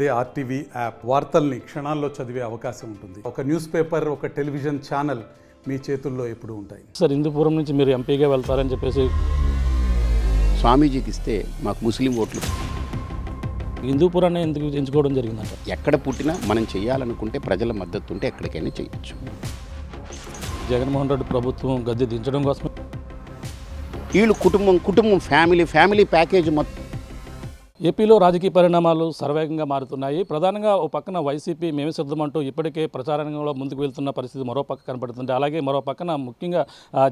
అదే RTV app వార్తల్ని క్షణాల్లో చదివే అవకాశం ఉంటుంది. ఒక న్యూస్ పేపర్ ఒక టెలివిజన్ ఛానల్ మీ చేతుల్లో ఎప్పుడూ ఉంటాయి. సార్ హిందూపురం నుంచి మీరు ఎంపీగా వెళ్తారని చెప్పేసి స్వామీజీకి ఇస్తే మాకు ముస్లిం ఓట్లు. హిందూపురాన్ని ఎందుకు ఎంచుకోవడం జరిగిందంట? ఎక్కడ పుట్టినా మనం చేయాలనుకుంటే ప్రజల మద్దతు ఉంటే ఎక్కడికైనా చేయొచ్చు జగన్మోహన్ రెడ్డి ప్రభుత్వం గద్దె దించడం కోసం వీళ్ళు కుటుంబం కుటుంబం ఫ్యామిలీ ఫ్యామిలీ ప్యాకేజ్ మొత్తం ఏపీలో రాజకీయ పరిణామాలు సర్వేగంగా మారుతున్నాయి. ప్రధానంగా ఓ పక్కన వైసీపీ మేమే సిద్ధమంటూ ఇప్పటికే ప్రచారంలో ముందుకు వెళ్తున్న పరిస్థితి మరో పక్క కనపడుతుంది. అలాగే మరో పక్కన ముఖ్యంగా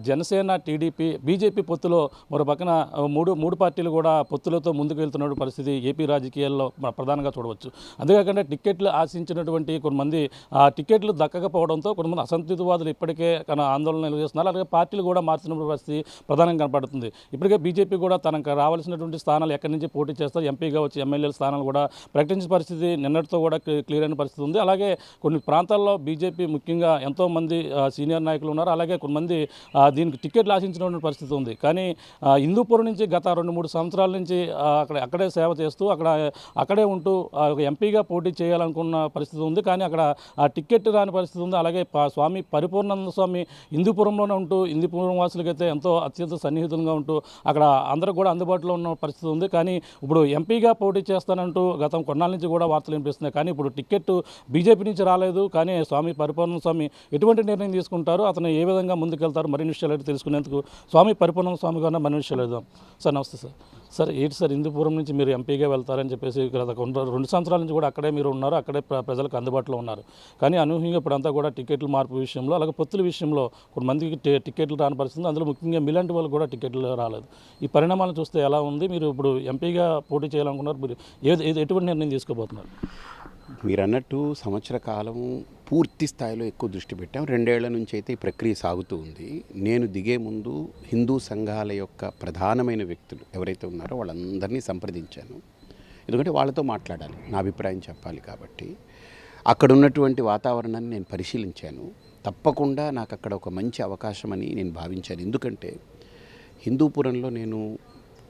జనసేన టీడీపీ బీజేపీ పొత్తులో మరో పక్కన మూడు మూడు పార్టీలు కూడా పొత్తులతో ముందుకు వెళ్తున్న పరిస్థితి ఏపీ రాజకీయాల్లో ప్రధానంగా చూడవచ్చు. అంతేకాకుండా టిక్కెట్లు ఆశించినటువంటి కొంతమంది టిక్కెట్లు దక్కకపోవడంతో కొంతమంది అసంతృప్తివాదులు ఇప్పటికే ఆందోళన చేస్తున్నారు. అలాగే పార్టీలు కూడా మారుతున్న పరిస్థితి ప్రధానంగా కనపడుతుంది. ఇప్పటికే బీజేపీ కూడా తనకు రావాల్సినటువంటి స్థానాలు ఎక్కడి నుంచి పోటీ చేస్తారు? ఎంపీగా వచ్చి ఎమ్మెల్యేల స్థానాలు కూడా ప్రకటించిన పరిస్థితి నిన్నటితో కూడా క్లియర్ అయిన పరిస్థితి ఉంది. అలాగే కొన్ని ప్రాంతాల్లో బీజేపీ ముఖ్యంగా ఎంతోమంది సీనియర్ నాయకులు ఉన్నారు. అలాగే కొంతమంది దీనికి టికెట్లు ఆశించినటువంటి పరిస్థితి ఉంది. కానీ హిందూపూర్ హిందూపురం నుంచి గత రెండు మూడు సంవత్సరాల నుంచి అక్కడ అక్కడే సేవ చేస్తూ అక్కడ అక్కడే ఉంటూ ఒక ఎంపీగా పోటీ చేయాలనుకున్న పరిస్థితి ఉంది. కానీ అక్కడ ఆ టికెట్ రాని పరిస్థితి ఉంది. అలాగే స్వామి పరిపూర్ణానంద స్వామి హిందూపురంలోనే ఉంటూ హిందూపురం వాసులకైతే ఎంతో అత్యంత సన్నిహితంగా ఉంటూ అక్కడ అందరూ కూడా అందుబాటులో ఉన్న పరిస్థితి ఉంది. కానీ ఇప్పుడు ఎంపీగా పోటీ చేస్తానంటూ గతం కొన్నాళ్ళ నుంచి కూడా వార్తలు వినిపిస్తున్నాయి. కానీ ఇప్పుడు టికెట్ బీజేపీ నుంచి రాలేదు. కానీ స్వామి పరిపూర్ణ స్వామి ఎటువంటి నిర్ణయం తీసుకుంటారు? అతను ఏ విధంగా ముందుకెళ్తారు? మరిన్ని విషయాలు తెలుసుకునేందుకు స్వామి పరిపూర్ణ స్వామి గారిన మరిన్ని విషయాలు సార్ నమస్తే సార్. సార్ ఏంటి సార్ హిందూపురం నుంచి మీరు ఎంపీగా వెళ్తారని చెప్పేసి గత రెండు సంవత్సరాల నుంచి కూడా అక్కడే మీరు ఉన్నారు అక్కడే ప్రజలకు అందుబాటులో ఉన్నారు. కానీ అనూహ్యంగా ఇప్పుడంతా కూడా టికెట్లు మార్పు విషయంలో అలాగే పొత్తుల విషయంలో కొంతమందికి టికెట్లు రాని పరిస్థితి అందులో ముఖ్యంగా మిలాంటి వాళ్ళు కూడా టికెట్లు రాలేదు. ఈ పరిణామాలను చూస్తే ఎలా ఉంది? మీరు ఇప్పుడు ఎంపీగా పోటీ చేయాలనుకున్నారు మీరు ఏది ఏది- ఎటువంటి నిర్ణయం తీసుకోబోతున్నారు? మీరు అన్నట్టు సంవత్సర కాలం పూర్తి స్థాయిలో ఎక్కువ దృష్టి పెట్టాం. రెండేళ్ళ నుంచి అయితే ఈ ప్రక్రియ సాగుతూ ఉంది. నేను దిగే ముందు హిందూ సంఘాల యొక్క ప్రధానమైన వ్యక్తులు ఎవరైతే ఉన్నారో వాళ్ళందరినీ సంప్రదించాను. ఎందుకంటే వాళ్ళతో మాట్లాడాలి నా అభిప్రాయం చెప్పాలి కాబట్టి. అక్కడ ఉన్నటువంటి వాతావరణాన్ని నేను పరిశీలించాను. తప్పకుండా నాకు అక్కడ ఒక మంచి అవకాశం అని నేను భావించాను. ఎందుకంటే హిందూపురంలో నేను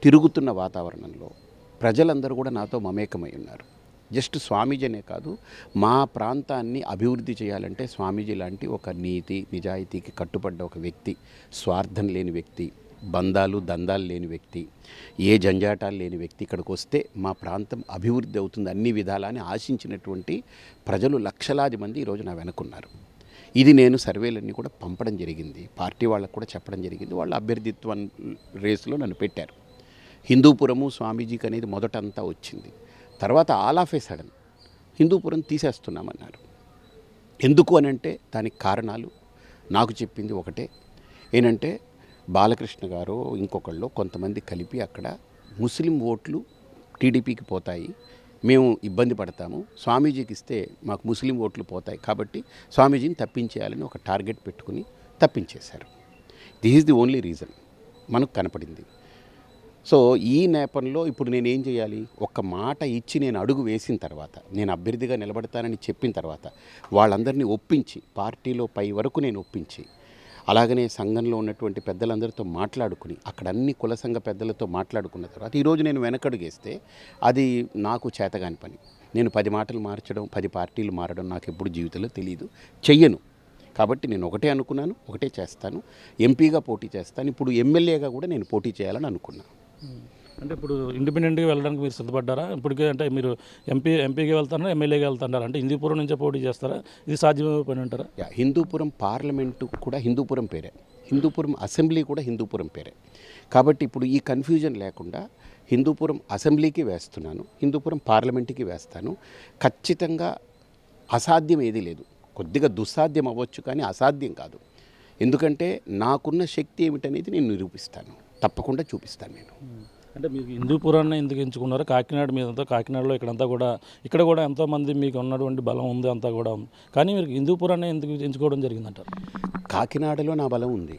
తిరుగుతున్న వాతావరణంలో ప్రజలందరూ కూడా నాతో మమేకమై ఉన్నారు. జస్ట్ స్వామీజీనే కాదు మా ప్రాంతాన్ని అభివృద్ధి చేయాలంటే స్వామీజీ లాంటి ఒక నీతి నిజాయితీకి కట్టుబడ్డ ఒక వ్యక్తి స్వార్థం లేని వ్యక్తి బంధాలు దందాలు లేని వ్యక్తి ఏ జంజాటాలు లేని వ్యక్తి ఇక్కడికి వస్తే మా ప్రాంతం అభివృద్ధి అవుతుంది అన్ని విధాలని ఆశించినటువంటి ప్రజలు లక్షలాది మంది ఈరోజు నా వెనుకున్నారు. ఇది నేను సర్వేలన్నీ కూడా పంపడం జరిగింది. పార్టీ వాళ్ళకు కూడా చెప్పడం జరిగింది. వాళ్ళ అభ్యర్థిత్వం రేసులో నన్ను పెట్టారు. హిందూపురము స్వామీజీకి అనేది మొదటంతా వచ్చింది. తర్వాత all of a sudden Hindupuram తీసేస్తున్నామన్నారు. ఎందుకు అని అంటే దానికి కారణాలు నాకు చెప్పింది ఒకటే. ఏంటంటే బాలకృష్ణ గారు ఇంకొకళ్ళు కొంతమంది కలిపి అక్కడ ముస్లిం ఓట్లు టీడీపీకి పోతాయి. మేము ఇబ్బంది పడతాము. స్వామీజీకి ఇస్తే మాకు ముస్లిం ఓట్లు పోతాయి కాబట్టి స్వామీజీని తప్పించేయాలని ఒక టార్గెట్ పెట్టుకుని తప్పించేశారు. This is the only reason మనకు కనపడింది. సో ఈ నేపథ్యంలో ఇప్పుడు నేను ఏం చేయాలి? ఒక్క మాట ఇచ్చి నేను అడుగు వేసిన తర్వాత నేను అభ్యర్థిగా నిలబడతానని చెప్పిన తర్వాత వాళ్ళందరినీ ఒప్పించి పార్టీలో పై వరకు నేను ఒప్పించి అలాగనే సంఘంలో ఉన్నటువంటి పెద్దలందరితో మాట్లాడుకుని అక్కడ అన్ని కుల సంఘ పెద్దలతో మాట్లాడుకున్న తర్వాత ఈరోజు నేను వెనకడుగేస్తే అది నాకు చేతగాని పని. నేను పది మాటలు మార్చడం పది పార్టీలు మారడం నాకు ఎప్పుడు జీవితంలో తెలియదు చెయ్యను. కాబట్టి నేను ఒకటే అనుకున్నాను ఒకటే చేస్తాను. ఎంపీగా పోటీ చేస్తాను. ఇప్పుడు ఎమ్మెల్యేగా కూడా నేను పోటీ చేయాలని అనుకున్నాను అంటే ఇప్పుడు ఇండిపెండెంట్గా వెళ్ళడానికి మీరు సిద్ధపడ్డారా? ఇప్పటికే అంటే మీరు ఎంపీ ఎంపీకి వెళ్తారా ఎమ్మెల్యేగా వెళ్తారా? అంటే హిందూపురం నుంచే పోటీ చేస్తారా? ఇది సాధ్యమే పని అంటారా? యా, హిందూపురం పార్లమెంటు కూడా హిందూపురం పేరే. హిందూపురం అసెంబ్లీ కూడా హిందూపురం పేరే. కాబట్టి ఇప్పుడు ఈ కన్ఫ్యూజన్ లేకుండా హిందూపురం అసెంబ్లీకి వేస్తున్నాను హిందూపురం పార్లమెంట్కి వేస్తాను. ఖచ్చితంగా అసాధ్యం ఏదీ లేదు. కొద్దిగా దుస్సాధ్యం అవ్వచ్చు కానీ అసాధ్యం కాదు. ఎందుకంటే నాకున్న శక్తి ఏమిటనేది నేను నిరూపిస్తాను. తప్పకుండా చూపిస్తాను నేను. అంటే మీకు హిందూపురాన్ని ఎందుకు ఎంచుకున్నారు కాకినాడ మీదంతా కాకినాడలో ఇక్కడంతా కూడా ఇక్కడ కూడా ఎంతోమంది మీకు ఉన్నటువంటి బలం ఉంది అంతా కూడా. ఉంది కానీ మీరు హిందూపురాన్ని ఎందుకు ఎంచుకోవడం జరిగిందంటారు? కాకినాడలో నా బలం ఉంది.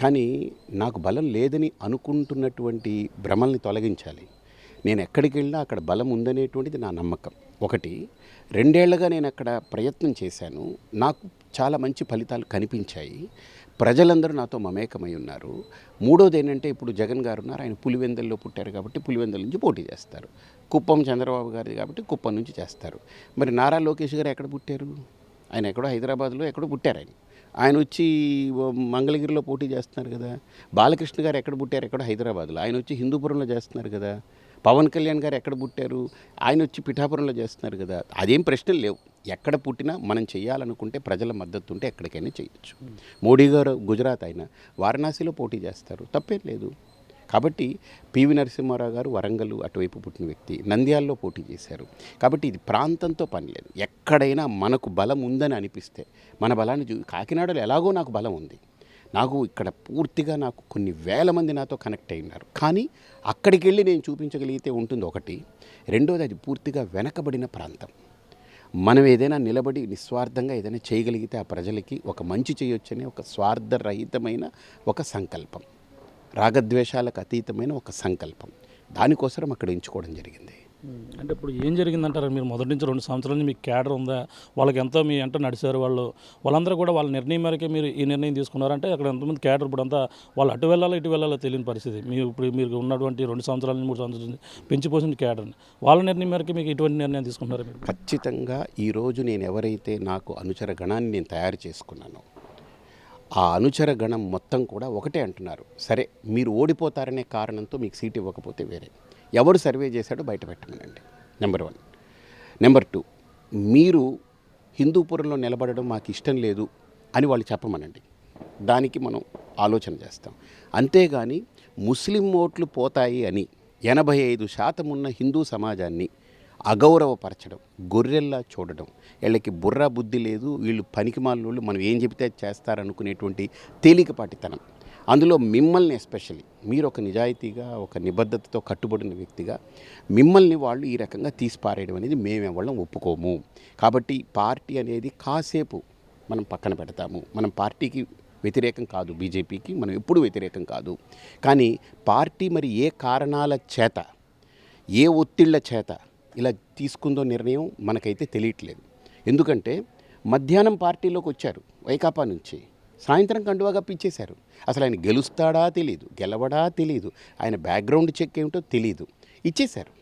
కానీ నాకు బలం లేదని అనుకుంటున్నటువంటి భ్రమల్ని తొలగించాలి. నేను ఎక్కడికి వెళ్ళినా అక్కడ బలం ఉందనేటువంటిది నా నమ్మకం. ఒకటి రెండేళ్ళుగా నేను అక్కడ ప్రయత్నం చేశాను. నాకు చాలా మంచి ఫలితాలు కనిపించాయి. ప్రజలందరూ నాతో మమేకమై ఉన్నారు. మూడోది ఏంటంటే ఇప్పుడు జగన్ గారు ఉన్నారు. ఆయన పులివెందల్లో పుట్టారు కాబట్టి పులివెందల నుంచి పోటీ చేస్తారు. కుప్పం చంద్రబాబు గారిది కాబట్టి కుప్పం నుంచి చేస్తారు. మరి నారా లోకేష్ గారు ఎక్కడ పుట్టారు? ఆయన ఎక్కడో హైదరాబాద్లో ఎక్కడో పుట్టారు ఆయన. ఆయన వచ్చి మంగళగిరిలో పోటీ చేస్తున్నారు కదా. బాలకృష్ణ గారు ఎక్కడ పుట్టారు? ఎక్కడో హైదరాబాద్లో. ఆయన వచ్చి హిందూపురంలో చేస్తున్నారు కదా. పవన్ కళ్యాణ్ గారు ఎక్కడ పుట్టారు? ఆయన వచ్చి పిఠాపురంలో చేస్తున్నారు కదా. అదేం ప్రశ్నలు లేవు. ఎక్కడ పుట్టినా మనం చేయాలనుకుంటే ప్రజల మద్దతు ఉంటే ఎక్కడికైనా చేయొచ్చు మోడీ గారు గుజరాత్ అయినా వారణాసిలో పోటీ చేస్తారు. తప్పేం లేదు. కాబట్టి పివి నరసింహారావు గారు వరంగల్ అటువైపు పుట్టిన వ్యక్తి. నంద్యాలలో పోటీ చేశారు. కాబట్టి ఇది ప్రాంతంతో పని లేదు. ఎక్కడైనా మనకు బలం ఉందని అనిపిస్తే మన బలాన్ని చూ కాకినాడలో ఎలాగో నాకు బలం ఉంది. నాకు ఇక్కడ పూర్తిగా నాకు కొన్ని వేల మంది నాతో కనెక్ట్ అయినారు కానీ అక్కడికి వెళ్ళి నేను చూపించగలిగితే ఉంటుంది ఒకటి. రెండోది అది పూర్తిగా వెనకబడిన ప్రాంతం. మనం ఏదైనా నిలబడి నిస్వార్థంగా ఏదైనా చేయగలిగితే ఆ ప్రజలకి ఒక మంచి చేయొచ్చనే ఒక స్వార్థరహితమైన ఒక సంకల్పం. రాగద్వేషాలకు అతీతమైన ఒక సంకల్పం. దానికోసం అక్కడ ఎంచుకోవడం జరిగింది. అంటే ఇప్పుడు ఏం జరిగిందంటారు? మీరు మొదటి నుంచి రెండు సంవత్సరాల నుంచి మీకు క్యాడర్ ఉందా? వాళ్ళకి ఎంతో మీ ఎంట నడిచారు వాళ్ళు. వాళ్ళందరూ కూడా వాళ్ళ నిర్ణయం మేరకే మీరు ఈ నిర్ణయం తీసుకున్నారంటే అక్కడ ఎంతమంది క్యాడర్ ఇప్పుడు అంతా వాళ్ళు అటు వెళ్ళాలో ఇటు వెళ్ళాలో తెలియని పరిస్థితి. మీరు ఇప్పుడు మీరు ఉన్నటువంటి రెండు సంవత్సరాల నుంచి మూడు సంవత్సరాల నుంచి పెంచిపోసిన క్యాడర్ని. వాళ్ళ నిర్ణయం మేరకు మీకు ఇటువంటి నిర్ణయం తీసుకున్నారు మీరు? ఖచ్చితంగా ఈరోజు నేను ఎవరైతే నాకు అనుచర గణాన్ని నేను తయారు చేసుకున్నానో ఆ అనుచర గణం మొత్తం కూడా ఒకటే అంటున్నారు. సరే మీరు ఓడిపోతారనే కారణంతో మీకు సీట్ ఇవ్వకపోతే వేరే. ఎవరు సర్వే చేశాడో బయట పెట్టమనండి నెంబర్ వన్ నెంబర్ టూ మీరు హిందూపురంలో నిలబడడం మాకు ఇష్టం లేదు అని వాళ్ళు చెప్పమనండి. దానికి మనం ఆలోచన చేస్తాం. అంతేగాని ముస్లిం ఓట్లు పోతాయి అని ఎనభై ఐదు శాతం ఉన్న హిందూ సమాజాన్ని అగౌరవపరచడం గొర్రెల్లా చూడడం వీళ్ళకి బుర్ర బుద్ధి లేదు వీళ్ళు పనికిమాలోళ్ళు మనం ఏం చెబితే చేస్తారనుకునేటువంటి తేలికపాటితనం అందులో మిమ్మల్ని ఎస్పెషలీ మీరు ఒక నిజాయితీగా ఒక నిబద్ధతతో కట్టుబడిన వ్యక్తిగా మిమ్మల్ని వాళ్ళు ఈ రకంగా తీసి పారేయడం అనేది మేమెవ్వడం ఒప్పుకోము. కాబట్టి పార్టీ అనేది కాసేపు మనం పక్కన పెడతాము. మనం పార్టీకి వ్యతిరేకం కాదు బీజేపీకి మనం ఎప్పుడూ వ్యతిరేకం కాదు. కానీ పార్టీ మరి ఏ కారణాల చేత ఏ ఒత్తిళ్ళ చేత ఇలా తీసుకుందో నిర్ణయం మనకైతే తెలియట్లేదు. ఎందుకంటే మధ్యాహ్నం పార్టీలోకి వచ్చారు వైకాపా నుంచి. సాయంత్రం కండువా పిచ్చేశారు. అసలు ఆయన గెలుస్తాడా తెలియదు గెలవడా తెలియదు ఆయన బ్యాక్గ్రౌండ్ చెక్ ఏమిటో తెలియదు ఇచ్చేశారు.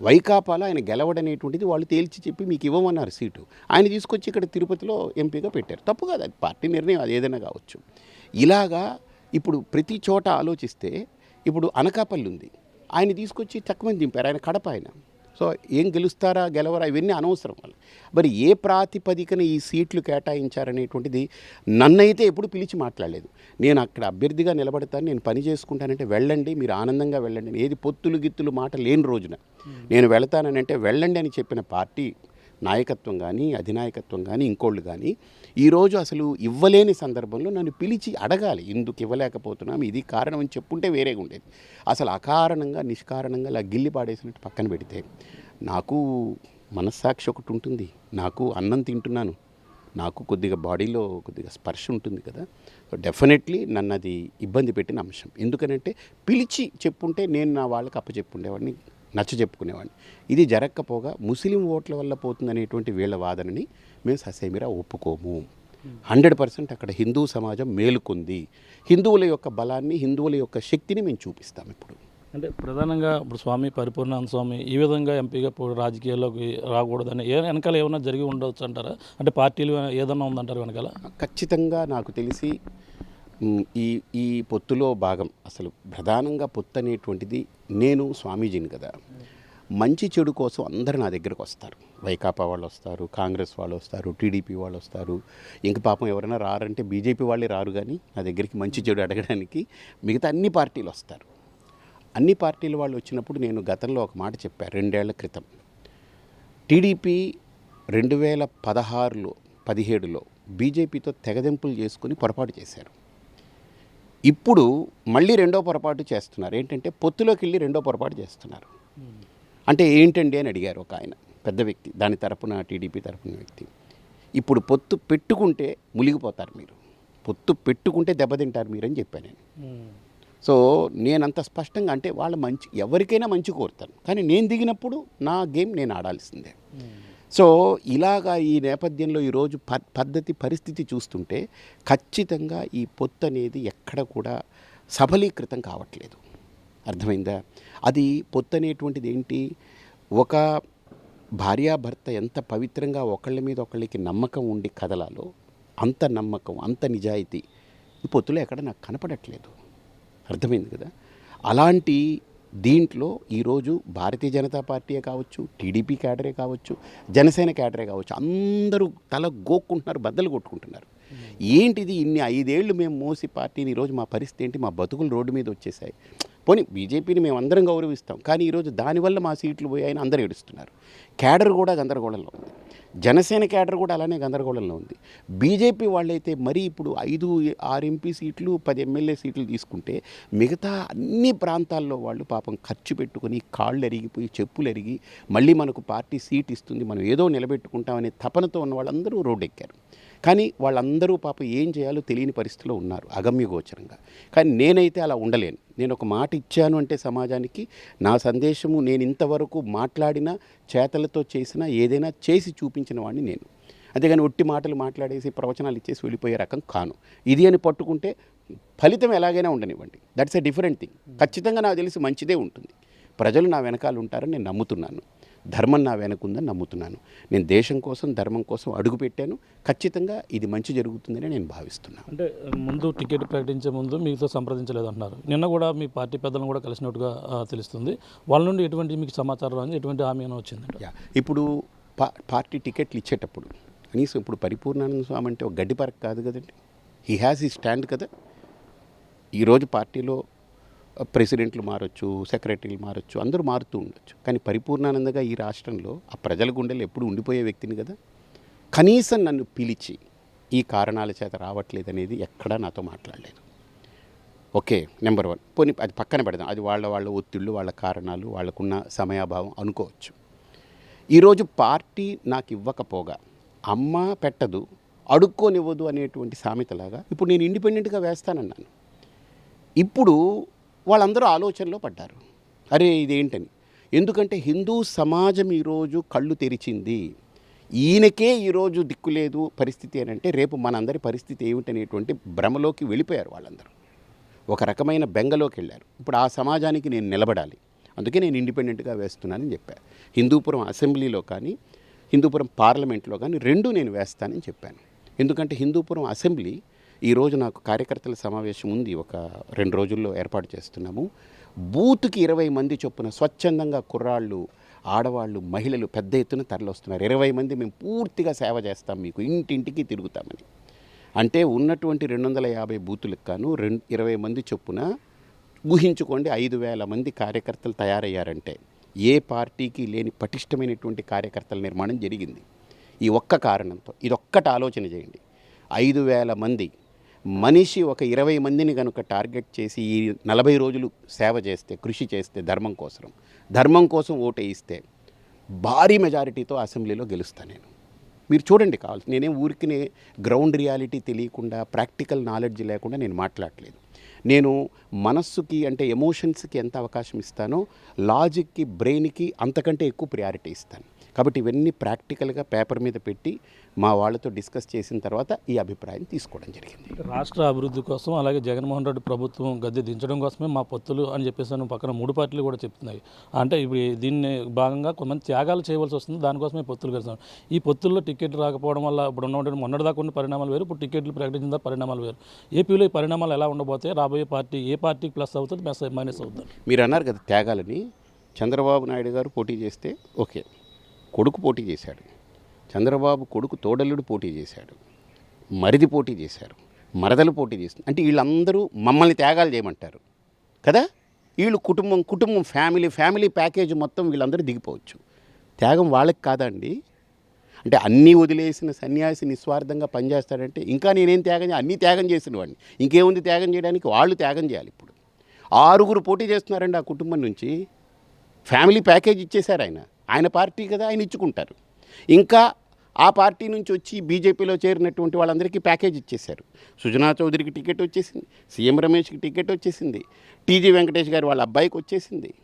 వైకాపాలో ఆయన గెలవడనేటువంటిది వాళ్ళు తేల్చి చెప్పి మీకు ఇవ్వమన్నారు సీటు. ఆయన తీసుకొచ్చి ఇక్కడ తిరుపతిలో ఎంపీగా పెట్టారు. తప్పు కాదు అది పార్టీ నిర్ణయం అది ఏదైనా కావచ్చు. ఇలాగా ఇప్పుడు ప్రతి చోట ఆలోచిస్తే ఇప్పుడు అనకాపల్లి ఉంది. ఆయన తీసుకొచ్చి తక్కువ దింపారు. ఆయన కడప ఆయన. సో ఏం గెలుస్తారా గెలవరా ఇవన్నీ అనవసరం వాళ్ళు. మరి ఏ ప్రాతిపదికన ఈ సీట్లు కేటాయించారనేటువంటిది నన్నైతే ఎప్పుడు పిలిచి మాట్లాడలేదు. నేను అక్కడ అభ్యర్థిగా నిలబడతాను నేను పని చేసుకుంటానంటే వెళ్ళండి మీరు ఆనందంగా వెళ్ళండి. ఏది పొత్తులు గిత్తులు మాట లేని రోజున నేను వెళతానంటే వెళ్ళండి అని చెప్పిన పార్టీ నాయకత్వం కానీ అధినాయకత్వం కానీ ఇంకోళ్ళు కానీ ఈరోజు అసలు ఇవ్వలేని సందర్భంలో నన్ను పిలిచి అడగాలి. ఎందుకు ఇవ్వలేకపోతున్నాం? ఇది కారణం అని చెప్పుంటే వేరేగా ఉండేది. అసలు అకారణంగా నిష్కారణంగా ఇలా గిల్లి పాడేసినట్టు పక్కన పెడితే నాకు మనస్సాక్షి ఒకటి ఉంటుంది. నాకు అన్నం తింటున్నాను. నాకు కొద్దిగా బాడీలో కొద్దిగా స్పర్శ ఉంటుంది కదా. సో డెఫినెట్లీ నన్ను అది ఇబ్బంది పెట్టిన అంశం. ఎందుకనంటే పిలిచి చెప్పుంటే నేను నా వాళ్ళకి అప్పచెప్పుండేవాడిని. నచ్చ చెప్పుకునేవాడిని. ఇది జరగకపోగా ముస్లిం ఓట్ల వల్ల పోతుందనేటువంటి వీళ్ళ వాదనని మేము ససేమిరా ఒప్పుకోము. హండ్రెడ్ పర్సెంట్ అక్కడ హిందూ సమాజం మేలుకుంది. హిందువుల యొక్క బలాన్ని హిందువుల యొక్క శక్తిని మేము చూపిస్తాం ఇప్పుడు. అంటే ప్రధానంగా ఇప్పుడు స్వామి పరిపూర్ణానంద స్వామి ఈ విధంగా ఎంపీగా రాజకీయాల్లోకి రాకూడదని ఏ వెనకాల ఏమైనా జరిగి ఉండవచ్చు అంటారా? అంటే పార్టీలు ఏదన్నా ఉందంటారు వెనకాల? ఖచ్చితంగా నాకు తెలిసి ఈ ఈ పొత్తులో భాగం అసలు ప్రధానంగా పొత్తు అనేటువంటిది నేను స్వామీజీని కదా. మంచి చెడు కోసం అందరు నా దగ్గరకు వస్తారు. వైకాపా వాళ్ళు వస్తారు కాంగ్రెస్ వాళ్ళు వస్తారు టీడీపీ వాళ్ళు వస్తారు. ఇంక పాపం ఎవరైనా రారంటే బీజేపీ వాళ్ళే రారు కానీ నా దగ్గరికి మంచి చెడు అడగడానికి మిగతా అన్ని పార్టీలు వస్తారు. అన్ని పార్టీల వాళ్ళు వచ్చినప్పుడు నేను గతంలో ఒక మాట చెప్పాను రెండేళ్ళ క్రితం. టీడీపీ రెండు వేల పదహారులో పదిహేడులో బీజేపీతో తెగదెంపులు చేసుకుని పొరపాటు చేశారు. ఇప్పుడు మళ్ళీ రెండో పొరపాటు చేస్తున్నారు. ఏంటంటే పొత్తులోకి వెళ్ళి రెండో పొరపాటు చేస్తున్నారు. అంటే ఏంటండి అని అడిగారు ఒక ఆయన పెద్ద వ్యక్తి దాని తరపున టీడీపీ తరపున వ్యక్తి. ఇప్పుడు పొత్తు పెట్టుకుంటే మునిగిపోతారు మీరు. పొత్తు పెట్టుకుంటే దెబ్బతింటారు మీరు అని చెప్పాను నేను. సో నేనంత స్పష్టంగా అంటే వాళ్ళ మంచి ఎవరికైనా మంచి కోరుతాను కానీ నేను దిగినప్పుడు నా గేమ్ నేను ఆడాల్సిందే. సో ఇలాగా ఈ నేపథ్యంలో ఈరోజు ప పద్ధతి పరిస్థితి చూస్తుంటే ఖచ్చితంగా ఈ పొత్తు అనేది ఎక్కడ కూడా సఫలీకృతం కావట్లేదు. అర్థమైందా? అది పొత్తు అనేటువంటిది ఏంటి? ఒక భార్యాభర్త ఎంత పవిత్రంగా ఒకళ్ళ మీద ఒకళ్ళకి నమ్మకం ఉండి కదలాలో అంత నమ్మకం అంత నిజాయితీ ఈ పొత్తులో ఎక్కడ నాకు కనపడట్లేదు. అర్థమైంది కదా? అలాంటి దీంట్లో ఈరోజు భారతీయ జనతా పార్టీయే కావచ్చు టీడీపీ క్యాడరే కావచ్చు జనసేన క్యాడరే కావచ్చు అందరూ తల గోక్కుంటున్నారు బద్దలు కొట్టుకుంటున్నారు. ఏంటిది ఇన్ని ఐదేళ్ళు మేము మోసి పార్టీని ఈరోజు మా పరిస్థితి ఏంటి? మా బతుకులు రోడ్డు మీద వచ్చేసాయి పోనీ బీజేపీని మేము అందరం గౌరవిస్తాం. కానీ ఈరోజు దానివల్ల మా సీట్లు పోయాయని అందరూ ఏడుస్తున్నారు. క్యాడర్ కూడా గందరగోళంలో ఉంది. జనసేన క్యాడర్ కూడా అలానే గందరగోళంలో ఉంది. బీజేపీ వాళ్ళైతే మరీ ఇప్పుడు ఐదు ఆరు ఎంపీ సీట్లు పది ఎమ్మెల్యే సీట్లు తీసుకుంటే మిగతా అన్ని ప్రాంతాల్లో వాళ్ళు పాపం ఖర్చు పెట్టుకుని కాళ్ళు ఎరిగిపోయి చెప్పులు ఎరిగి మళ్ళీ మనకు పార్టీ సీట్ ఇస్తుంది. మనం ఏదో నిలబెట్టుకుంటామనే తపనతో ఉన్న వాళ్ళందరూ రోడ్డెక్కారు. కానీ వాళ్ళందరూ పాపం ఏం చేయాలో తెలియని పరిస్థితిలో ఉన్నారు అగమ్యగోచరంగా కానీ నేనైతే అలా ఉండలేను. నేను ఒక మాట ఇచ్చాను అంటే సమాజానికి నా సందేశము నేను ఇంతవరకు మాట్లాడిన చేతలతో చేసిన ఏదైనా చేసి చూపించిన వాడిని నేను. అంతేగాని ఒట్టి మాటలు మాట్లాడేసి ప్రవచనాలు ఇచ్చేసి వెళ్ళిపోయే రకం కాను. ఇది అని పట్టుకుంటే ఫలితం ఎలాగైనా ఉండనివ్వండి. దట్స్ ఎ డిఫరెంట్ థింగ్ ఖచ్చితంగా నాకు తెలిసి మంచిదే ఉంటుంది. ప్రజలు నా వెనకాల ఉంటారని నేను నమ్ముతున్నాను. ధర్మం నా వెనకుందని నమ్ముతున్నాను. నేను దేశం కోసం ధర్మం కోసం అడుగు పెట్టాను. ఖచ్చితంగా ఇది మంచి జరుగుతుందని నేను భావిస్తున్నాను. అంటే ముందు టికెట్ ప్రకటించే ముందు మీతో సంప్రదించలేదు అంటున్నారు నిన్న కూడా మీ పార్టీ పెద్దలను కూడా కలిసినట్టుగా తెలుస్తుంది. వాళ్ళ నుండి ఎటువంటి మీకు సమాచారం అని ఎటువంటి హామీ యా ఇప్పుడు పా పార్టీ టికెట్లు ఇచ్చేటప్పుడు కనీసం ఇప్పుడు పరిపూర్ణానంద స్వామి అంటే ఒక గడ్డి పరక్ కాదు కదండి. హీ హ్యాస్ ఈ స్టాండ్ కదా. ఈరోజు పార్టీలో ప్రెసిడెంట్లు మారొచ్చు సెక్రటరీలు మారొచ్చు అందరూ మారుతూ ఉండొచ్చు. కానీ పరిపూర్ణానందగా ఈ రాష్ట్రంలో ఆ ప్రజల గుండెలు ఎప్పుడు ఉండిపోయే వ్యక్తిని కదా? కనీసం నన్ను పిలిచి ఈ కారణాల చేత రావట్లేదు అనేది ఎక్కడా నాతో మాట్లాడలేదు. Okay number one. పోనీ అది పక్కన పెడదాం. అది వాళ్ళ వాళ్ళ ఒత్తిళ్ళు వాళ్ళ కారణాలు వాళ్ళకున్న సమయాభావం అనుకోవచ్చు. ఈరోజు పార్టీ నాకు ఇవ్వకపోగా అమ్మ పెట్టదు అడుక్కోనివ్వదు అనేటువంటి సామెతలాగా ఇప్పుడు నేను ఇండిపెండెంట్గా వేస్తానన్నాను. ఇప్పుడు వాళ్ళందరూ ఆలోచనలో పడ్డారు. అరే ఇదేంటని. ఎందుకంటే హిందూ సమాజం ఈరోజు కళ్ళు తెరిచింది. ఈయనకే ఈరోజు దిక్కు లేదు పరిస్థితి అని అంటే రేపు మనందరి పరిస్థితి ఏమిటనేటువంటి భ్రమలోకి వెళ్ళిపోయారు వాళ్ళందరూ. ఒక రకమైన బెంగలోకి వెళ్ళారు. ఇప్పుడు ఆ సమాజానికి నేను నిలబడాలి. అందుకే నేను ఇండిపెండెంట్గా వేస్తున్నానని చెప్పాను హిందూపురం అసెంబ్లీలో కానీ హిందూపురం పార్లమెంట్లో కానీ రెండు నేను వేస్తానని చెప్పాను. ఎందుకంటే హిందూపురం అసెంబ్లీ ఈరోజు నాకు కార్యకర్తల సమావేశం ఉంది. ఒక రెండు రోజుల్లో ఏర్పాటు చేస్తున్నాము. బూత్కి ఇరవై మంది చొప్పున స్వచ్ఛందంగా కుర్రాళ్ళు ఆడవాళ్ళు మహిళలు పెద్ద ఎత్తున తరలిస్తున్నారు ఇరవై మంది మేము పూర్తిగా సేవ చేస్తాం. మీకు ఇంటింటికి తిరుగుతామని. అంటే ఉన్నటువంటి రెండు వందల యాభై బూతులకు కాను రెండు ఇరవై మంది చొప్పున ఊహించుకోండి ఐదు వేల మంది కార్యకర్తలు తయారయ్యారంటే ఏ పార్టీకి లేని పటిష్టమైనటువంటి కార్యకర్తల నిర్మాణం జరిగింది. ఈ ఒక్క కారణంతో ఇదొక్కటి ఆలోచన చేయండి. ఐదు వేల మంది మనిషి ఒక ఇరవై మందిని కనుక టార్గెట్ చేసి ఈ నలభై రోజులు సేవ చేస్తే కృషి చేస్తే ధర్మం కోసం ధర్మం కోసం ఓటు వేయిస్తే భారీ మెజారిటీతో అసెంబ్లీలో గెలుస్తాను నేను. మీరు చూడండి కావాల్సి నేనేం ఊరికినే గ్రౌండ్ రియాలిటీ తెలియకుండా ప్రాక్టికల్ నాలెడ్జ్ లేకుండా నేను మాట్లాడలేదు. నేను మనస్సుకి అంటే ఎమోషన్స్కి ఎంత అవకాశం ఇస్తానో లాజిక్కి బ్రెయిన్కి అంతకంటే ఎక్కువ ప్రయారిటీ ఇస్తాను. కాబట్టి ఇవన్నీ ప్రాక్టికల్గా పేపర్ మీద పెట్టి మా వాళ్ళతో డిస్కస్ చేసిన తర్వాత ఈ అభిప్రాయం తీసుకోవడం జరిగింది. రాష్ట్ర అభివృద్ధి కోసం అలాగే జగన్మోహన్ రెడ్డి ప్రభుత్వం గద్దె దించడం కోసమే మా పొత్తులు అని చెప్పేసి పక్కన మూడు పార్టీలు కూడా చెప్తున్నాయి. అంటే ఇప్పుడు దీన్ని భాగంగా కొంతమంది త్యాగాలు చేయవలసి వస్తుంది దానికోసమే పొత్తులు కలిసాం ఈ పొత్తుల్లో టికెట్ రాకపోవడం వల్ల ఇప్పుడు ఉన్నటువంటి మొన్నటిదాకా ఉన్న పరిణామాలు వేరు ఇప్పుడు టికెట్లు ప్రకటించిన పరిణామాలు వేరు. ఏపీలో ఈ పరిణామాలు ఎలా అయితే రాబోయే పార్టీ ఏ పార్టీకి ప్లస్ అవుతుంది ప్లస్ మైనస్ అవుతుంది? మీరు అన్నారు కదా త్యాగాలని. చంద్రబాబు నాయుడు గారు పోటీ చేస్తే ఓకే. కొడుకు పోటీ చేశాడు. చంద్రబాబు కొడుకు తోడల్లుడు పోటీ చేశాడు. మరిది పోటీ చేశారు. మరదలు పోటీ చేస్తుంది అంటే వీళ్ళందరూ మమ్మల్ని త్యాగాలు చేయమంటారు. కదా? వీళ్ళు కుటుంబం కుటుంబం ఫ్యామిలీ ఫ్యామిలీ ప్యాకేజ్ మొత్తం వీళ్ళందరూ దిగిపోవచ్చు. త్యాగం వాళ్ళకి కాదండి అంటే అన్నీ వదిలేసిన సన్యాసి నిస్వార్థంగా పనిచేస్తాడంటే ఇంకా నేనేం త్యాగం అన్నీ త్యాగం చేసిన వాడిని ఇంకేముంది త్యాగం చేయడానికి? వాళ్ళు త్యాగం చేయాలి ఇప్పుడు. ఆరుగురు పోటీ చేస్తున్నారండి ఆ కుటుంబం నుంచి. ఫ్యామిలీ ప్యాకేజ్ ఇచ్చేశారు ఆయన. ఆయన పార్టీ కదా ఆయన ఇచ్చుకుంటారు. ఇంకా ఆ పార్టీ నుంచి వచ్చి బీజేపీలో చేరినటువంటి వాళ్ళందరికీ ప్యాకేజ్ ఇచ్చేశారు. సుజనా చౌదరికి టికెట్ వచ్చేసింది. సీఎం రమేష్కి టికెట్ వచ్చేసింది. టీజీ వెంకటేష్ గారు వాళ్ళ అబ్బాయికి వచ్చేసింది.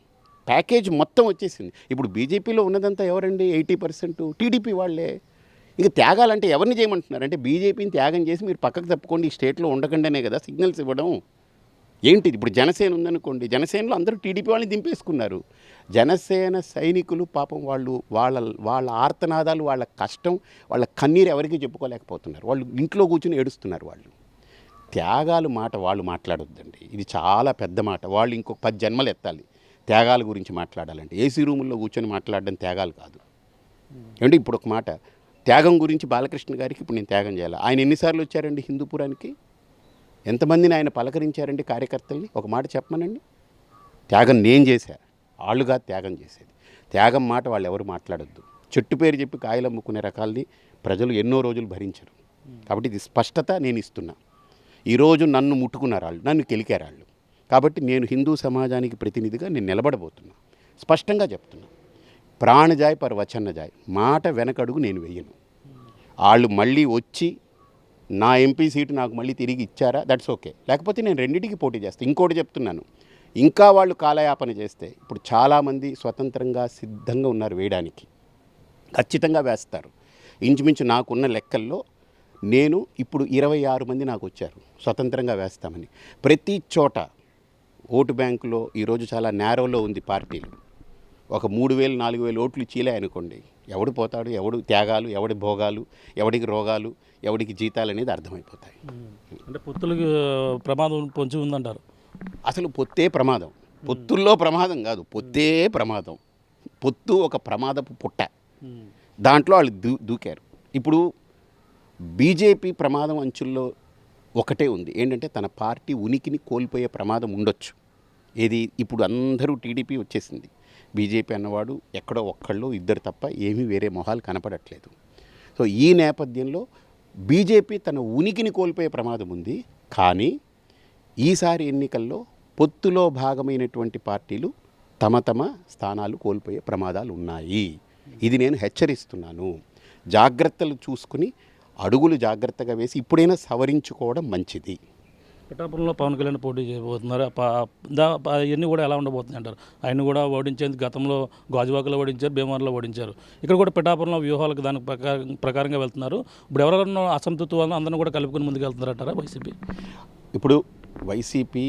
ప్యాకేజ్ మొత్తం వచ్చేసింది. ఇప్పుడు బీజేపీలో ఉన్నదంతా ఎవరండి? ఎయిటీ పర్సెంట్ టీడీపీ వాళ్ళే. ఇక త్యాగాలంటే ఎవరిని చేయమంటున్నారు? అంటే బీజేపీని త్యాగం చేసి మీరు పక్కకు తప్పుకోండి ఈ స్టేట్లో ఉండకుండానే కదా సిగ్నల్స్ ఇవ్వడం. ఏంటిది? ఇప్పుడు జనసేన ఉందనుకోండి జనసేనలో అందరూ టీడీపీ వాళ్ళని దింపేసుకున్నారు. జనసేన సైనికులు పాపం వాళ్ళు వాళ్ళ వాళ్ళ ఆర్తనాదాలు వాళ్ళ కష్టం వాళ్ళ కన్నీరు ఎవరికీ చెప్పుకోలేకపోతున్నారు. వాళ్ళు ఇంట్లో కూర్చుని ఏడుస్తున్నారు వాళ్ళు. త్యాగాలు మాట వాళ్ళు మాట్లాడొద్దండి. ఇది చాలా పెద్ద మాట. వాళ్ళు ఇంకొక పది జన్మలు ఎత్తాలి. త్యాగాల గురించి మాట్లాడాలంటే ఏసీ రూముల్లో కూర్చొని మాట్లాడడం త్యాగాలు కాదు. ఏమంటే ఇప్పుడు ఒక మాట త్యాగం గురించి బాలకృష్ణ గారికి ఇప్పుడు నేను త్యాగం చేయాలి? ఆయన ఎన్నిసార్లు వచ్చారండి హిందూపురానికి ఎంతమందిని ఆయన పలకరించారండి కార్యకర్తల్ని? ఒక మాట చెప్పమనండి. త్యాగం నేను చేశా వాళ్ళుగా త్యాగం చేసేది. త్యాగం మాట వాళ్ళు ఎవరు మాట్లాడొద్దు. చెట్టు పేరు చెప్పి కాయలు అమ్ముకునే రకాల్ని ప్రజలు ఎన్నో రోజులు భరించరు. కాబట్టి ఇది స్పష్టత నేను ఇస్తున్నా. ఈరోజు నన్ను ముట్టుకున్నారు వాళ్ళు నన్ను కెలికారు వాళ్ళు. కాబట్టి నేను హిందూ సమాజానికి ప్రతినిధిగా నేను నిలబడబోతున్నా. స్పష్టంగా చెప్తున్నా. ప్రాణజాయ్ పర్ వచన్నజాయ్ మాట వెనకడుగు నేను వెయ్యను వాళ్ళు మళ్ళీ వచ్చి నా ఎంపీ సీటు నాకు మళ్ళీ తిరిగి ఇచ్చారా? దట్స్ ఓకే లేకపోతే నేను రెండింటికి పోటీ చేస్తాను ఇంకోటి చెప్తున్నాను. ఇంకా వాళ్ళు కాలయాపన చేస్తే ఇప్పుడు చాలామంది స్వతంత్రంగా సిద్ధంగా ఉన్నారు వేయడానికి. ఖచ్చితంగా వేస్తారు. ఇంచుమించు నాకున్న లెక్కల్లో నేను ఇప్పుడు ఇరవై ఆరు మంది నాకు వచ్చారు. స్వతంత్రంగా వేస్తామని. ప్రతి చోట ఓటు బ్యాంకులో ఈరోజు చాలా నేరోలో ఉంది పార్టీలు. ఒక మూడు వేలు నాలుగు వేలు ఓట్లు చీలే అనుకోండి. ఎవడు పోతాడు? ఎవడు త్యాగాలు? ఎవడి భోగాలు? ఎవడికి రోగాలు? ఎవడికి జీతాలు అనేది అర్థమైపోతాయి. అంటే పొత్తులకి ప్రమాదం పొంచి ఉందంటారు. అసలు పొత్తే ప్రమాదం. పొత్తుల్లో ప్రమాదం కాదు. పొత్తే ప్రమాదం. పొత్తు ఒక ప్రమాదపు పుట్ట. దాంట్లో వాళ్ళు దూ దూకారు. ఇప్పుడు బీజేపీ ప్రమాదం అంచుల్లో ఒకటే ఉంది. ఏంటంటే తన పార్టీ ఉనికిని కోల్పోయే ప్రమాదం ఉండొచ్చు. ఏది ఇప్పుడు అందరూ టీడీపీ వచ్చేసింది. బీజేపీ అన్నవాడు ఎక్కడో ఒక్కళ్ళు ఇద్దరు తప్ప ఏమీ వేరే మొహాలు కనపడట్లేదు. సో ఈ నేపథ్యంలో బీజేపీ తన ఉనికిని కోల్పోయే ప్రమాదం ఉంది. కానీ ఈసారి ఎన్నికల్లో పొత్తులో భాగమైనటువంటి పార్టీలు తమ తమ స్థానాలు కోల్పోయే ప్రమాదాలు ఉన్నాయి. ఇది నేను హెచ్చరిస్తున్నాను. జాగ్రత్తలు చూసుకుని అడుగులు జాగ్రత్తగా వేసి ఇప్పుడైనా సవరించుకోవడం మంచిది. పిఠాపురంలో పవన్ కళ్యాణ్ పోటీ చేయబోతున్నారు. ఇవన్నీ కూడా ఎలా ఉండబోతున్నాయి అంటారు? ఆయన కూడా ఓడించేందుకు గతంలో గాజువాకలో ఓడించారు భీమవరంలో ఓడించారు. ఇక్కడ కూడా పిఠాపురంలో వ్యూహాలకు దాని ప్రకారం ప్రకారంగా వెళ్తున్నారు. ఇప్పుడు ఎవరెవరన్నా అసంతృప్తి వలన అందరిని కూడా కలుపుకొని ముందుకు వెళ్తున్నారంటారా వైసీపీ? ఇప్పుడు వైసీపీ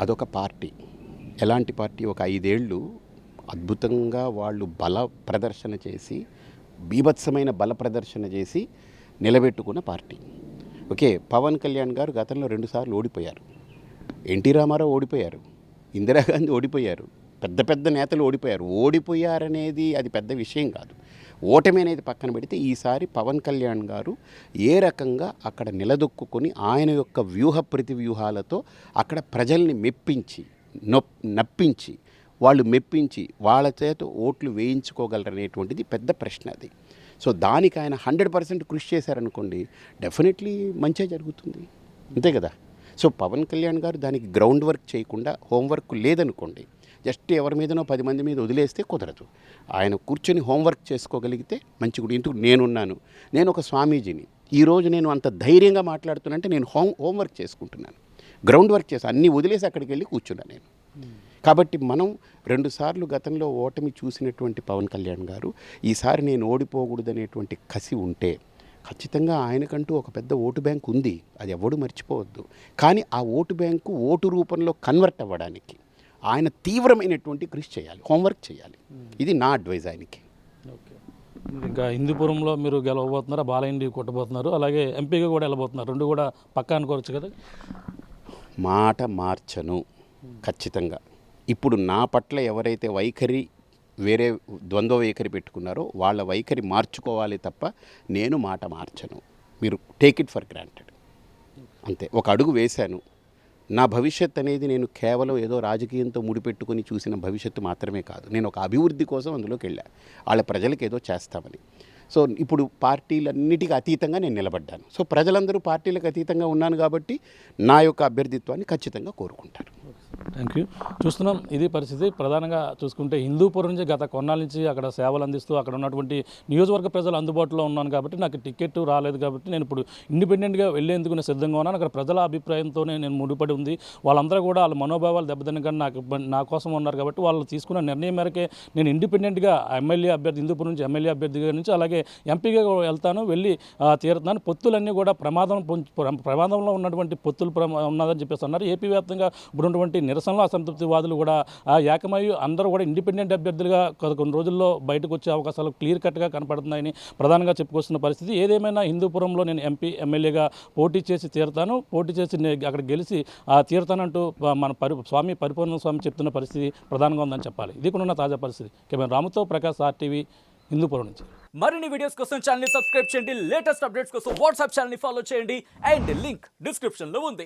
అదొక పార్టీ. ఎలాంటి పార్టీ? ఒక ఐదేళ్ళు అద్భుతంగా వాళ్ళు బల ప్రదర్శన చేసి బీభత్సమైన బల ప్రదర్శన చేసి నిలబెట్టుకున్న పార్టీ. ఓకే పవన్ కళ్యాణ్ గారు గతంలో రెండుసార్లు ఓడిపోయారు. ఎన్టీ రామారావు ఓడిపోయారు. ఇందిరాగాంధీ ఓడిపోయారు. పెద్ద పెద్ద నేతలు ఓడిపోయారు. ఓడిపోయారనేది అది పెద్ద విషయం కాదు. ఓటమి అనేది పక్కన పెడితే ఈసారి పవన్ కళ్యాణ్ గారు ఏ రకంగా అక్కడ నిలదొక్కుని ఆయన యొక్క వ్యూహ ప్రతివ్యూహాలతో అక్కడ ప్రజల్ని మెప్పించి నొప్ నప్పించి వాళ్ళు మెప్పించి వాళ్ళ చేత ఓట్లు వేయించుకోగలరనేటువంటిది పెద్ద ప్రశ్న అది. సో దానికి ఆయన హండ్రెడ్ పర్సెంట్ కృషి చేశారనుకోండి డెఫినెట్లీ మంచిగా జరుగుతుంది. అంతే కదా? సో పవన్ కళ్యాణ్ గారు దానికి గ్రౌండ్ వర్క్ చేయకుండా హోంవర్క్ లేదనుకోండి జస్ట్ ఎవరి మీదనో పది మంది మీద వదిలేస్తే కుదరదు. ఆయన కూర్చొని హోంవర్క్ చేసుకోగలిగితే మంచి గుడి. ఇంటూ నేనున్నాను. నేను ఒక స్వామీజీని. ఈరోజు నేను అంత ధైర్యంగా మాట్లాడుతున్నానంటే నేను హోం హోంవర్క్ చేసుకుంటున్నాను. గ్రౌండ్ వర్క్ చేసి అన్నీ వదిలేసి అక్కడికి వెళ్ళి కూర్చున్నాను నేను. కాబట్టి మనం రెండుసార్లు గతంలో ఓటమి చూసినటువంటి పవన్ కళ్యాణ్ గారు ఈసారి నేను ఓడిపోకూడదనేటువంటి కసి ఉంటే ఖచ్చితంగా ఆయనకంటూ ఒక పెద్ద ఓటు బ్యాంక్ ఉంది. అది ఎవడు మర్చిపోవద్దు. కానీ ఆ ఓటు బ్యాంకు ఓటు రూపంలో కన్వర్ట్ అవ్వడానికి ఆయన తీవ్రమైనటువంటి కృషి చేయాలి హోంవర్క్ చేయాలి. ఇది నా అడ్వైజ్ ఆయనకి. ఇంకా హిందూపురంలో మీరు గెలవబోతున్నారు? బాలయ్య కొట్టబోతున్నారు. అలాగే ఎంపీగా కూడా వెళ్ళబోతున్నారు. రెండు కూడా పక్కా అనుకోవచ్చు కదా? మాట మార్చను. ఖచ్చితంగా. ఇప్పుడు నా పట్ల ఎవరైతే వైఖరి వేరే ద్వంద్వ వైఖరి పెట్టుకున్నారో వాళ్ళ వైఖరి మార్చుకోవాలి తప్ప నేను మాట మార్చను. మీరు టేక్ ఇట్ ఫర్ గ్రాంటెడ్ అంతే. ఒక అడుగు వేశాను. నా భవిష్యత్ అనేది నేను కేవలం ఏదో రాజకీయంతో ముడిపెట్టుకుని చూసిన భవిష్యత్తు మాత్రమే కాదు. నేను ఒక అభివృద్ధి కోసం అందులోకి వెళ్ళా. వాళ్ళ ప్రజలకు ఏదో చేస్తామని. సో ఇప్పుడు పార్టీలన్నిటికీ అతీతంగా నేను నిలబడ్డాను. సో ప్రజలందరూ పార్టీలకు అతీతంగా ఉన్నాను కాబట్టి నా యొక్క అభ్యర్థిత్వాన్ని ఖచ్చితంగా కోరుకుంటారు. థ్యాంక్ యూ చూస్తున్నాం ఇది పరిస్థితి. ప్రధానంగా చూసుకుంటే హిందూపురం నుంచి గత కొన్నాళ్ళ నుంచి అక్కడ సేవలు అందిస్తూ అక్కడ ఉన్నటువంటి నియోజకవర్గ ప్రజలు అందుబాటులో ఉన్నాను కాబట్టి నాకు టికెట్ రాలేదు కాబట్టి నేను ఇప్పుడు ఇండిపెండెంట్గా వెళ్ళేందుకు నేను సిద్ధంగా ఉన్నాను. అక్కడ ప్రజల అభిప్రాయంతోనే నేను ముడిపడి ఉంది. వాళ్ళందరూ కూడా వాళ్ళ మనోభావాలు దెబ్బతినకుండా నాకు నా కోసం ఉన్నారు కాబట్టి వాళ్ళు తీసుకున్న నిర్ణయం మేరకే నేను ఇండిపెండెంట్గా ఎమ్మెల్యే అభ్యర్థి హిందూపురం నుంచి ఎమ్మెల్యే అభ్యర్థిగా నుంచి అలాగే ఎంపీగా వెళ్తాను వెళ్ళి తీరుతున్నాను పొత్తులన్నీ కూడా ప్రమాదం ప్రమాదంలో ఉన్నటువంటి పొత్తులు ప్రమా ఉన్నదని చెప్పేసి అన్నారు. ఏపీ వ్యాప్తంగా ఇప్పుడు ఉన్నటువంటి నిరసనలు అసంతృప్తివాదులు కూడా ఆ ఏకమై అందరూ కూడా ఇండిపెండెంట్ అభ్యర్థులుగా కొన్ని రోజుల్లో బయటకు వచ్చే అవకాశాలు క్లియర్ కట్గా కనపడుతున్నాయని ప్రధానంగా చెప్పుకొస్తున్న పరిస్థితి. ఏదేమైనా హిందూపురంలో నేను ఎంపీ ఎమ్మెల్యేగా పోటీ చేసి తీరుతాను. పోటీ చేసి అక్కడ గెలిచి తీరుతానంటూ మన పరి స్వామి పరిపూర్ణ స్వామి చెప్తున్న పరిస్థితి ప్రధానంగా ఉందని చెప్పాలి. ఇది కూడా ఉన్న తాజా పరిస్థితి. కెమెరా రాముతో ప్రకాష్ ఆర్టీవీ హిందూపురం నుంచి. మరిన్ని వీడియోస్ కోసం ఛానల్ సబ్స్క్రైబ్ చేయండి. లేటెస్ట్ అప్డేట్స్ కోసం వాట్సాప్ ఛానల్ని ఫాలో చేయండి. అండ్ లింక్ డిస్క్రిప్షన్లో ఉంది.